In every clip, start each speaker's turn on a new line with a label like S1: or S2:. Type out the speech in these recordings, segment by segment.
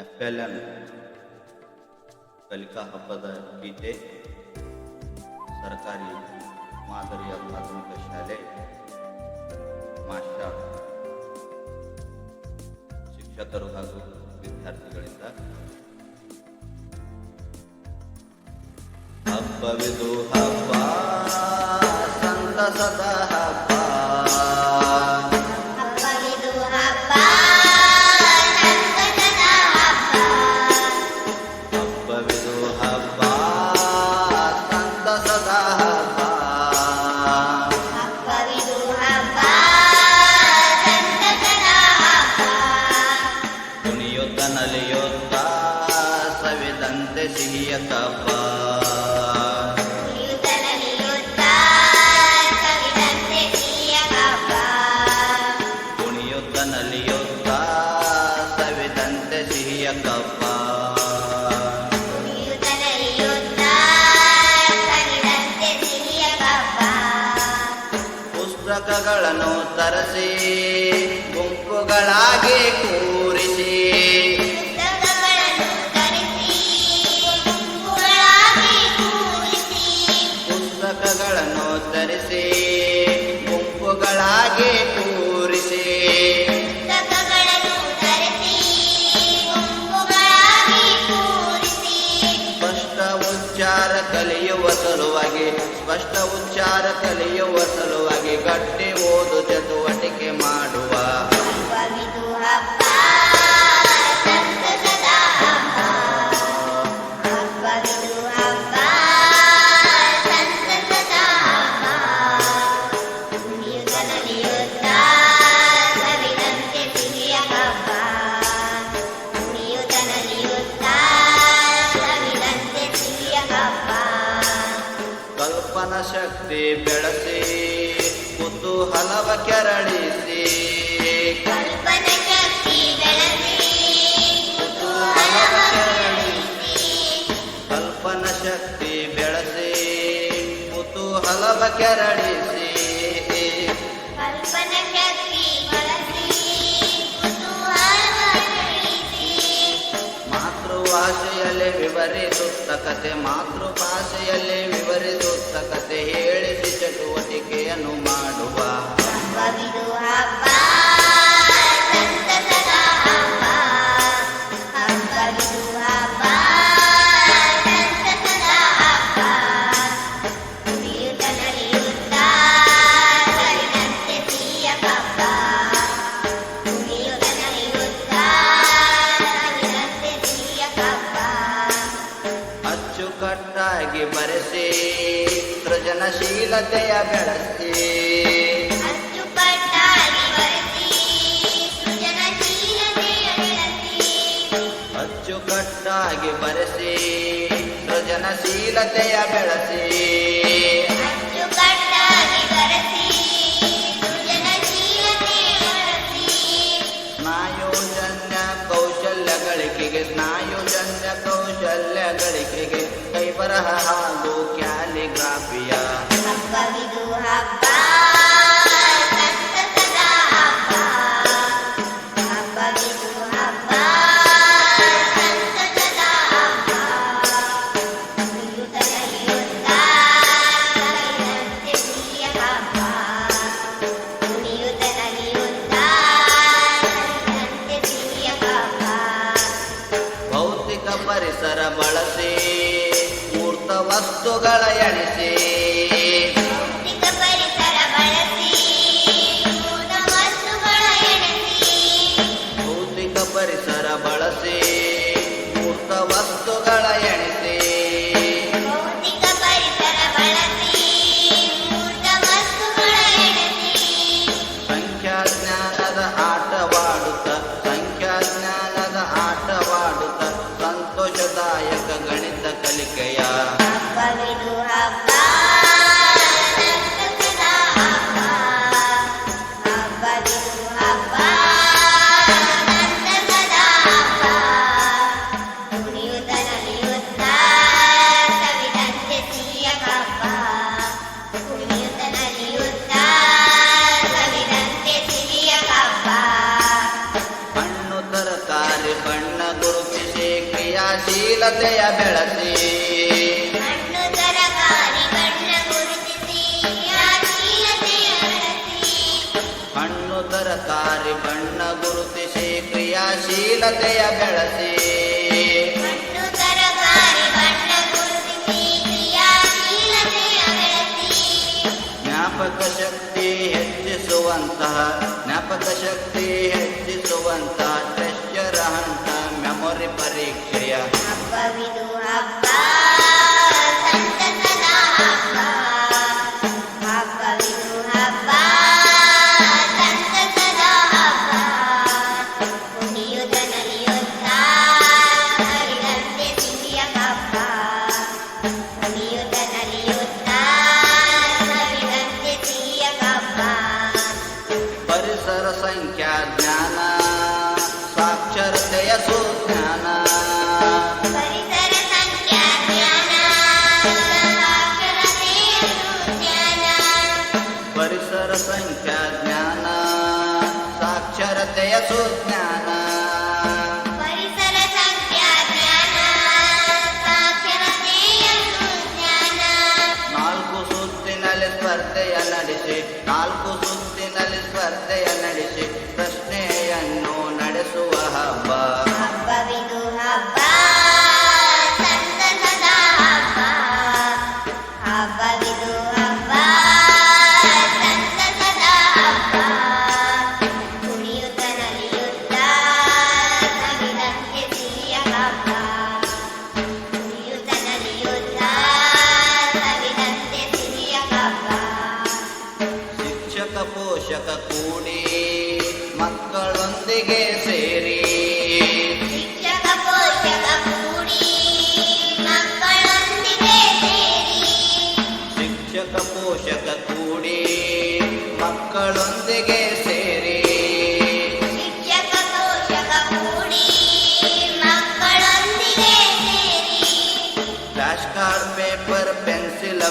S1: F L M ಕಲಿಕಾ ಹಬ್ಬದ ಗೀತೆ, ಸರ್ಕಾರಿ ಮಾದರಿಯ ಪ್ರಾಥಮಿಕ ಶಾಲೆ, ಮಾಸ್ಟರ್ ಶಿಕ್ಷಕರು ಹಾಗೂ ವಿದ್ಯಾರ್ಥಿಗಳಿಂದ ಹಬ್ಬವಿದು ಹಬ್ಬ, ಸಂತಸದ ನಲಿಯುತ್ತ ಸವಿದಂತೆ ಸಿಹಿಯ ಕಬ್ಬ
S2: ಕುಣಿಯುತ್ತ ನಲಿಯುತ್ತ ಸವಿದಂತೆ ಸಿಹಿಯ ಹಬ್ಬ
S1: ಪುಸ್ತಕಗಳನ್ನು ತರಸಿ ಗುಂಪುಗಳಾಗಿ ಕೂರಿಸಿ ಉಚ್ಚಾರ ಕಲಿಯುವ ಸಲುವಾಗಿ ಸ್ಪಷ್ಟ ಉಚ್ಚಾರ ಕಲಿಯುವ ಸಲುವಾಗಿ ಗಟ್ಟಿ ಓದು ಚಟುವಟಿಕೆ ಮಾಡುವ. ಕಲ್ಪನಾ ಶಕ್ತಿ ಬೆಳೆಸಿ ಕುತೂಹಲವ ಕೆರಳಿಸಿ.
S2: ಕಲ್ಪನ ಶಕ್ತಿ ಬೆಳೆಸಿ ಕುತೂಹಲವ ಕೆರಳಿಸಿ.
S1: ವಿವರಿಸುತ್ತ ಕತೆ ಮಾತೃಭಾಷೆಯಲ್ಲಿ ವಿವರಿಸುತ್ತ ಕತೆ ಹೇಳಿಸಿ ಚಟುವಟಿಕೆಯನ್ನು ಮಾಡುವ ಬೆಳೆಸಿ
S2: ಸೃಜನಶೀಲತೆಯ ಬೆಳೆಸಿ
S1: ಅಚ್ಚುಕಟ್ಟಾಗಿ ಬರೆಸಿ ಸೃಜನಶೀಲತೆಯ ಬೆಳೆಸಿ ಸ್ನಾಯುಜನ್ಯ ಕೌಶಲ್ಯ ಗಳಿಕೆಗೆ ಸ್ನಾಯುಜನ್ಯ ಕೌಶಲ್ಯ ಗಳಿಕೆಗೆ ಕೈಬರಹ ಹಾಗೂ ಕ್ಯಾಲಿಗ್ರಾಫಿಯ.
S2: ಹಬ್ಬವಿದು ಹಬ್ಬ.
S1: ಪರಿಸರ ಬಳಸಿ ಮೂರ್ತ ವಸ್ತುಗಳ ಎಣಿಸಿ.
S2: ಶೀಲತೆಯ ಬೆಳಸಿ
S1: ಜ್ಞಾಪಕ ಶಕ್ತಿ ಹೆಚ್ಚಿಸುವಂತಹ ಜ್ಞಾಪಕ ಶಕ್ತಿ ಹೆಚ್ಚಿಸುವಂತಹ ಹಂತ ಮೆಮೊರಿ ಪರೀಕ್ಷೆಯ.
S2: ಹಬ್ಬ. अक्षर संख्या ज्ञाना स्वाक्षरतया सो ज्ञाना परिसर संख्या ज्ञाना साक्षरतया सो
S1: ज्ञाना ಜೊತ ಕೂಡಿ ಮಕ್ಕಳೊಂದಿಗೆ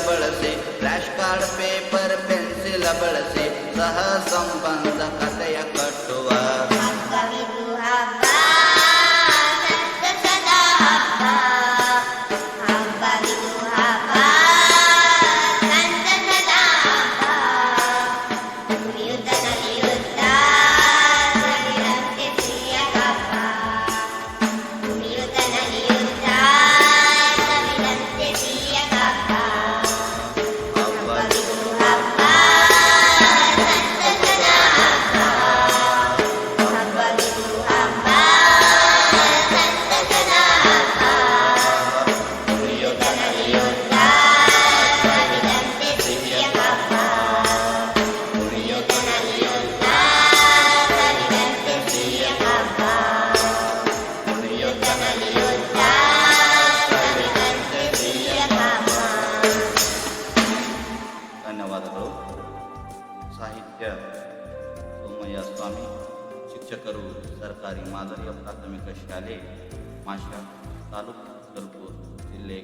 S1: ಬಳಸಿ ಫ್ಲಾಶ್ ಕಾರ್ಡ್ ಪೇಪರ್ ಪೆನ್ಸಿಲ ಬಳಸಿ ಸಹ ಸಂಬಂಧ ಕಥೆಯ ಕಟ್ಟುವ. साहित्य सोमय्या स्वामी शिक्षक सरकारी मादरी प्राथमिक शाले माशा तालुक ज़िले